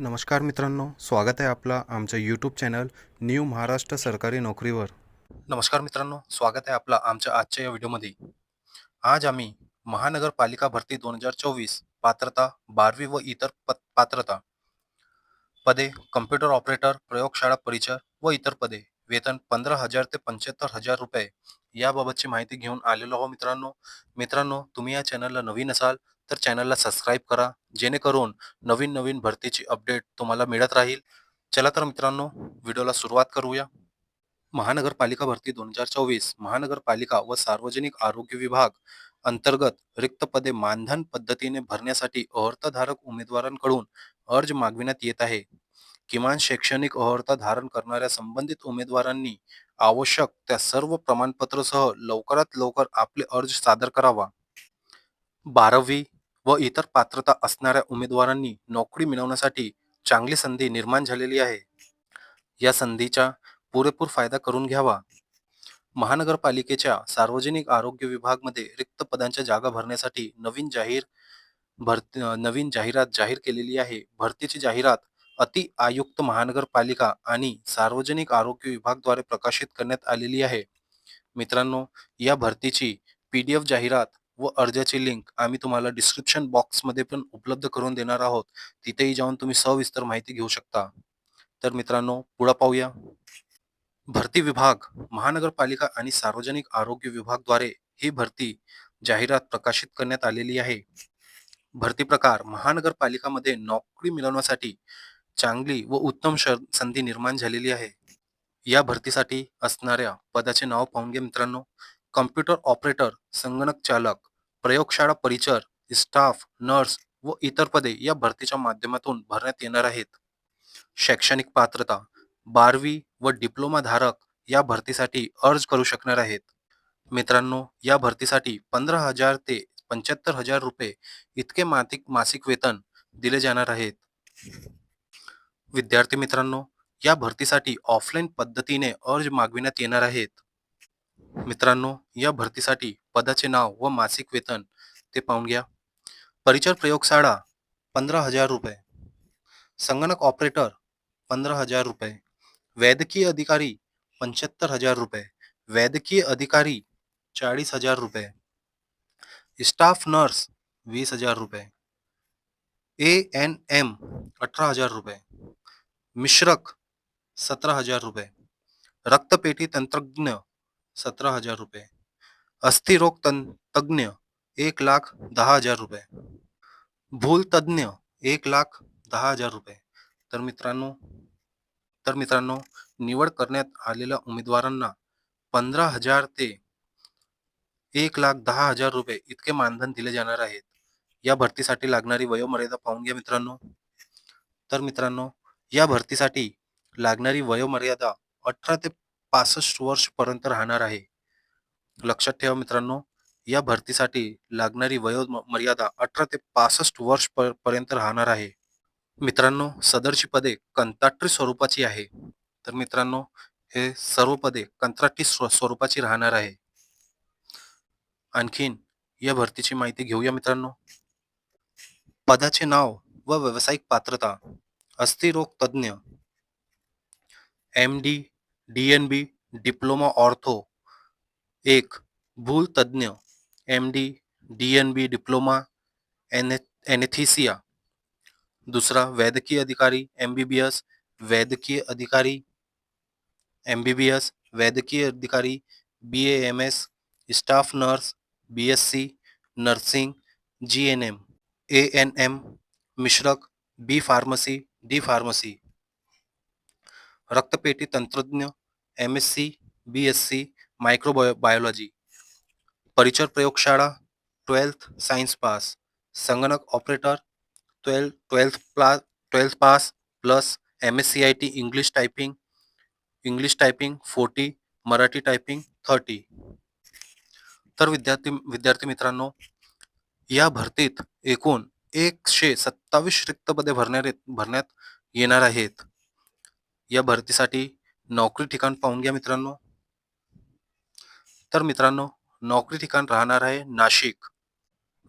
नमस्कार मित्रांनो स्वागत आहे आपलं आमच्या यूट्यूब चॅनल न्यू महाराष्ट्र सरकारी नोकरीवर. नमस्कार मित्रांनो स्वागत आहे आपलं आमच्या आजच्या या व्हिडिओमध्ये. आज आम्ही महानगरपालिका भरती दोन हजार चोवीस पात्रता बारवी व इतर प पात्रता पदे कम्प्युटर ऑपरेटर प्रयोगशाळा परिचर व इतर पदे वेतन पंधरा हजार ते पंच्याहत्तर हजार रुपये याबाबतची माहिती घेऊन आलेलो आहो मित्रांनो. मित्रांनो तुम्ही या चॅनलला नवीन असाल तर चॅनलला सबस्क्राईब करा. जेणेकरून नवीन नवीन भरतीची अपडेट तुम्हाला मिळत राहील. चला तर मित्रांनो व्हिडिओला सुरुवात करूया. महानगरपालिका भरती दोन हजार चोवीस महानगरपालिका व सार्वजनिक आरोग्य विभाग अंतर्गत रिक्त पदे मानधन पद्धतीने भरण्यासाठी अहर्तधारक उमेदवारांकडून अर्ज मागविण्यात येत आहे. किमान शैक्षणिक अहर्ता धारण करणाऱ्या संबंधित उमेदवारांनी आवश्यक त्या सर्व प्रमाणपत्रसह लवकरात लवकर आपले अर्ज सादर करावा. बारावी व इतर पात्रता असणाऱ्या उमेदवारांनी नोकरी मिळवण्यासाठी चांगली संधी निर्माण झालेली आहे. या संधीचा पुरेपूर फायदा करून घ्यावा. महानगरपालिकेच्या सार्वजनिक आरोग्य विभागमध्ये रिक्त पदांच्या जागा भरण्यासाठी नवीन जाहीर भरती नवीन जाहिरात जाहीर केलेली आहे. भरतीची जाहिरात अति आयुक्त महानगरपालिका आणि सार्वजनिक आरोग्य विभागद्वारे प्रकाशित करण्यात आलेली आहे. मित्रांनो या भरतीची पीडीएफ जाहिरात व अर्जाची लिंक आम्ही तुम्हाला डिस्क्रिप्शन बॉक्समध्ये पण उपलब्ध करून देणार आहोत. तिथेही जाऊन तुम्ही सविस्तर माहिती घेऊ शकता. तर मित्रांनो पुढं पाहूया. भरती विभाग महानगरपालिका आणि सार्वजनिक आरोग्य विभागद्वारे ही भरती जाहिरात प्रकाशित करण्यात आलेली आहे. भरती प्रकार महानगरपालिकामध्ये नोकरी मिळवण्यासाठी चांगली व उत्तम संधी निर्माण झालेली आहे. या भरतीसाठी असणाऱ्या पदाचे नाव पाहून घ्या मित्रांनो. कम्प्युटर ऑपरेटर संगणक चालक प्रयोगशाळा परिचर स्टाफ नर्स व इतर पदे या भरतीच्या माध्यमातून भरण्यात येणार आहेत. शैक्षणिक पात्रता बारवी व डिप्लोमा धारक या भरतीसाठी अर्ज करू शकणार आहेत. मित्रांनो या भरतीसाठी पंधरा हजार ते पंच्याहत्तर हजार रुपये इतके मासिक मासिक वेतन दिले जाणार आहेत. विद्यार्थी मित्रांनो या भरतीसाठी ऑफलाईन पद्धतीने अर्ज मागविण्यात येणार आहेत. मित्रांनो या भरतीसाठी पदाचे नाव व मासिक वेतन ते पाहून घ्या. परिचर प्रयोगशाळा, पंधरा हज़ार रुपये. संगणक ऑपरेटर पंधरा हज़ार रुपये. वैद्यकीय अधिकारी, पंच्याहत्तर हज़ार रुपये. वैद्यकीय अधिकारी, चाळीस हज़ार रुपये. स्टाफ नर्स, वीस हज़ार रुपये. ए एन एम अठरा हज़ार रुपये. मिश्रक, सतरा हज़ार रुपये. रक्तपेटी तंत्रज्ञ, सतरा हज़ार रुपये. अस्थिरोग तं तज्ञ एक लाख दहा हजार रुपये. भूल तज्ञ एक लाख दहा हजार रुपये. तर मित्रांनो तर मित्रांनो निवड करण्यात आलेल्या उमेदवारांना पंधरा हजार ते एक लाख दहा हजार रुपये इतके मानधन दिले जाणार आहेत. या भरतीसाठी लागणारी वयोमर्यादा पाहून घ्या मित्रांनो. तर मित्रांनो या भरतीसाठी लागणारी वयोमर्यादा अठरा ते पासष्ट वर्ष पर्यंत राहणार आहे. लक्षात ठेवा मित्रांनो या भरतीसाठी लागणारी वयो मर्यादा अठरा ते पासष्ट वर्ष प- पर्यंत राहणार आहे. मित्रांनो सदरची पदे कंत्राटी स्वरूपाची आहे. तर मित्रांनो हे सर्व पदे कंत्राटी स्वरूपाची राहणार आहे. आणखीन या भरतीची माहिती घेऊया मित्रांनो. पदाचे नाव व व्यावसायिक पात्रता अस्थिरोग तज्ज्ञ M D D N B diploma ortho एक भूल तज्ञ M D D N B diploma एने एनेथिसिया दुसरा वैद्यकीय अधिकारी एम बी बी एस वैद्यकीय अधिकारी एम बी बी एस वैद्यकीय अधिकारी B A M S staff nurse B S C nursing G N M A N M मिश्रक बी फार्मसी डी फार्मसी रक्तपेटी तंत्रज्ञ M S C B S C microbio biology परिचर प्रयोगशाळा twelfth science pass संगणक operator twelfth twelfth प्ला twelfth pass plus M S C I T English typing English typing forty Marathi typing thirty तर विद्यार्थी विद्यार्थी मित्रांनो या भरतीत एकूण एकशे सत्तावीस रिक्त पदे भरण्यात येणार आहेत. या भरतीसाठी नोकरी ठिकाण पाहून घ्या मित्रांनो. तर मित्रांनो नोकरी ठिकाण राहणार आहे नाशिक.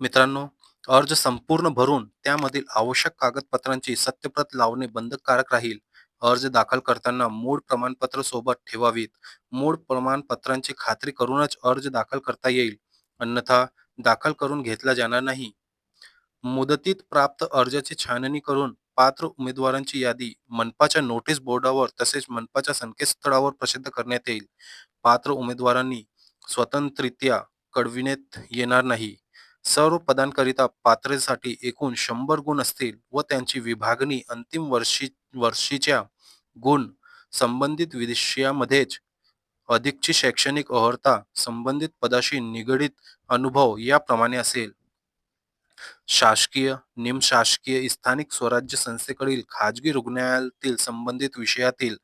मित्रांनो अर्ज संपूर्ण भरून त्यामधील आवश्यक कागदपत्रांची सत्यप्रत लावणे बंधनकारक राहील. अर्ज दाखल करताना मूळ प्रमाणपत्र सोबत ठेवावीत. मूळ प्रमाणपत्रांची खात्री करूनच अर्ज दाखल करता येईल. अन्यथा दाखल करून घेतला जाणार नाही. मुदतीत प्राप्त अर्जाची छाननी करून पात्र उमेदवारांची यादी मनपाच्या नोटीस बोर्डावर तसेच मनपाच्या संकेतस्थळावर प्रसिद्ध करण्यात येईल. पात्र उमेदवारांनी स्वतंत्ररित्या कळविण्यात येणार नाही. सर्व पदांकरिता पात्रेसाठी एकूण शंभर गुण असतील व त्यांची विभागणी अंतिम वर्षी वर्षीच्या गुण संबंधित विषयामध्येच अधिकची शैक्षणिक अर्हता संबंधित पदाशी निगडित अनुभव याप्रमाणे असेल. शासकीय निमशासकीय स्थानिक स्वराज्य संस्थेकडील खाजगी रुग्णालयातील संबंधित विषयातील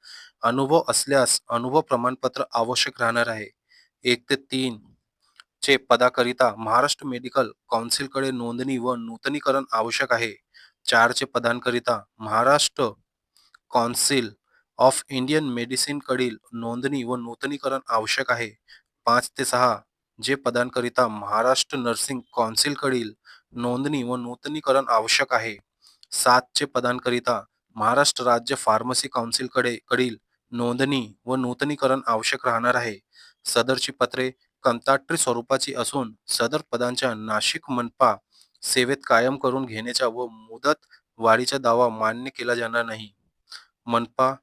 अनुभव असल्यास अनुभव प्रमाणपत्र आवश्यक राहणार आहे. एक ते तीन चे पदाकरिता महाराष्ट्र मेडिकल काउन्सिलकडे नोंदणी व नूतनीकरण आवश्यक आहे. चारचे पदांकरिता महाराष्ट्र काउन्सिल ऑफ इंडियन मेडिसिनकडील नोंदणी व नूतनीकरण आवश्यक आहे. पाच ते सहा जे पदांकरिता महाराष्ट्र नर्सिंग काउन्सिलकडील नोंदणी व नूतनीकरण आवश्यक आहे. सातचे पदांकरिता महाराष्ट्र राज्य फार्मसी काउन्सिलकडे कडील नोंदणी व नूतनीकरण आवश्यक राहणार आहे. सदरची पत्रे कंत्राटी स्वरूपाची असून सदर पदांच्या नाशिक मनपा सेवेत कायम करून घेण्याच्या व मुदत वाढीचा दावा मान्य केला जाणार नाही. मनपा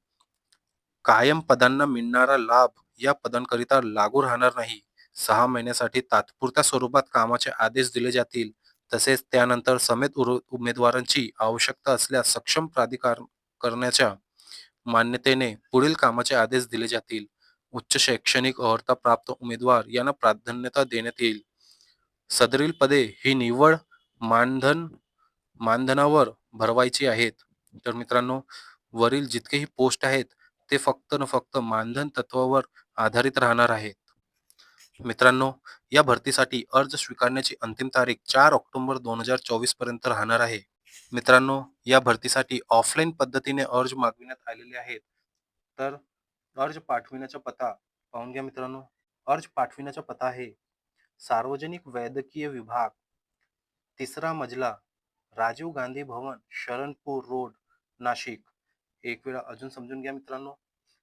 कायम पदांना मिळणारा लाभ या पदांकरिता लागू राहणार नाही. सहा महिन्यासाठी तात्पुरत्या स्वरूपात कामाचे आदेश दिले जातील. तसेच त्यानंतर समेत उर- उमेदवारांची आवश्यकता असल्यास सक्षम प्राधिकार करण्याच्या मान्यतेने पुढील कामाचे आदेश दिले जातील. उच्च शैक्षणिक अर्हता प्राप्त उमेदवार यांना प्राधान्यता देण्यात येईल. सदरील पदे ही निवड मानधन मानधनावर भरवायची आहेत. तर मित्रांनो वरील जितकेही पोस्ट आहेत ते फक्त न फक्त मानधन तत्वावर आधारित राहणार आहेत. मित्रांनो या भरतीसाठी अर्ज स्वीकारण्याची अंतिम तारीख चार ऑक्टोबर दोन हजार चोवीसपर्यंत राहणार आहे. मित्रांनो या भरतीसाठी ऑफलाईन पद्धतीने अर्ज मागविण्यात आलेले आहेत. तर अर्ज पाठविण्याचा पत्ता पाहून घ्या मित्रांनो. अर्ज पाठविण्याचा पत्ता आहे सार्वजनिक वैद्यकीय विभाग तिसरा मजला राजीव गांधी भवन शरणपूर रोड नाशिक. एक वेळा अजून समजून घ्या मित्रांनो.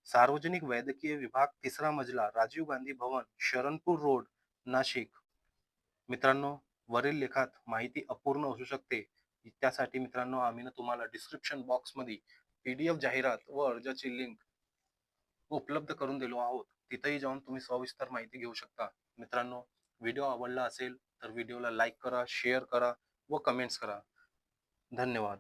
सार्वजनिक वैद्यकीय विभाग तिसरा मजला राजीव गांधी भवन शरणपूर रोड नाशिक. मित्रांनो वरील लेखात माहिती अपूर्ण असू शकते. त्यासाठी मित्रांनो आम्ही तुम्हाला डिस्क्रिप्शन बॉक्समध्ये पीडीएफ जाहिरात व अर्जाची लिंक उपलब्ध करून दिलो आहोत. तिथेही जाऊन तुम्ही सविस्तर माहिती घेऊ शकता. मित्रांनो व्हिडिओ आवडला असेल तर व्हिडिओला लाईक करा शेअर करा व कमेंट्स करा. धन्यवाद.